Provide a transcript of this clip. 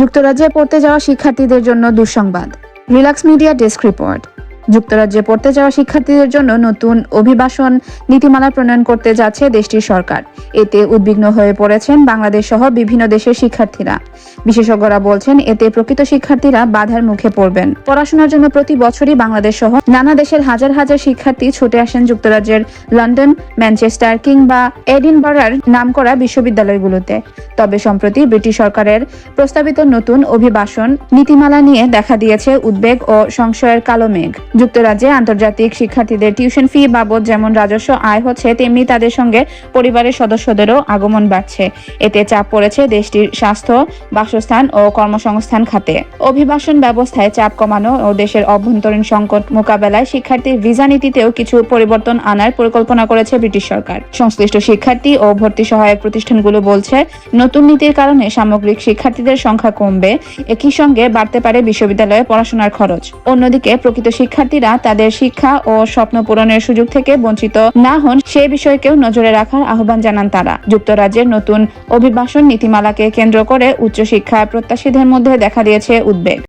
যুক্তরাজ্যে পড়তে যাওয়া শিক্ষার্থীদের জন্য দুঃসংবাদ। Relax media desk report. যুক্তরাজ্যে পড়তে যাওয়া শিক্ষার্থীদের জন্য নতুন অভিবাসন নীতিমালা প্রণয়ন করতে যাচ্ছে দেশটির সরকার। এতে উদ্বিগ্ন হয়ে পড়েছেন বাংলাদেশ সহ বিভিন্ন দেশের শিক্ষার্থীরা। বিশেষজ্ঞরা বলছেন, এতে প্রকৃত শিক্ষার্থীরা বাধার মুখে পড়বেন। পড়াশোনার জন্য প্রতি বছরই বাংলাদেশ সহ নানা দেশের হাজার হাজার শিক্ষার্থী ছুটে আসেন যুক্তরাজ্যের লন্ডন, ম্যানচেস্টার কিংবা এডিনবরার নামকরা বিশ্ববিদ্যালয়গুলোতে। তবে সম্প্রতি ব্রিটিশ সরকারের প্রস্তাবিত নতুন অভিবাসন নীতিমালা নিয়ে দেখা দিয়েছে উদ্বেগ ও সংশয়ের কালো মেঘ। যুক্তরাজ্যে আন্তর্জাতিক শিক্ষার্থীদের টিউশন ফি বাবদ যেমন রাজস্ব আয় হচ্ছে, তেমনি তাদের সঙ্গে পরিবারের সদস্যদেরও আগমন বাড়ছে। এতে চাপ পড়েছে দেশটির স্বাস্থ্য, বাসস্থান ও কর্মসংস্থান খাতে। অভিবাসন ব্যবস্থায় চাপ কমানো ও দেশের অভ্যন্তরীণ সংকট মোকাবেলায় শিক্ষার্থীর ভিসা নীতিতেও কিছু পরিবর্তন আনার পরিকল্পনা করেছে ব্রিটিশ সরকার। সংশ্লিষ্ট শিক্ষার্থী ও ভর্তি সহায়ক প্রতিষ্ঠানগুলো বলছে, নতুন নীতির কারণে সামগ্রিক শিক্ষার্থীদের সংখ্যা কমবে। একই সঙ্গে বাড়তে পারে বিশ্ববিদ্যালয়ে পড়াশোনার খরচ। অন্যদিকে প্রকৃত শিক্ষার্থীরা তাদের শিক্ষা ও স্বপ্ন পূরণের সুযোগ থেকে বঞ্চিত না হন সে বিষয়কেও নজরে রাখার আহ্বান জানান তারা। যুক্তরাজ্যের নতুন অভিবাসন নীতিমালাকে কেন্দ্র করে উচ্চশিক্ষা প্রত্যাশীদের মধ্যে দেখা দিয়েছে উদ্বেগ।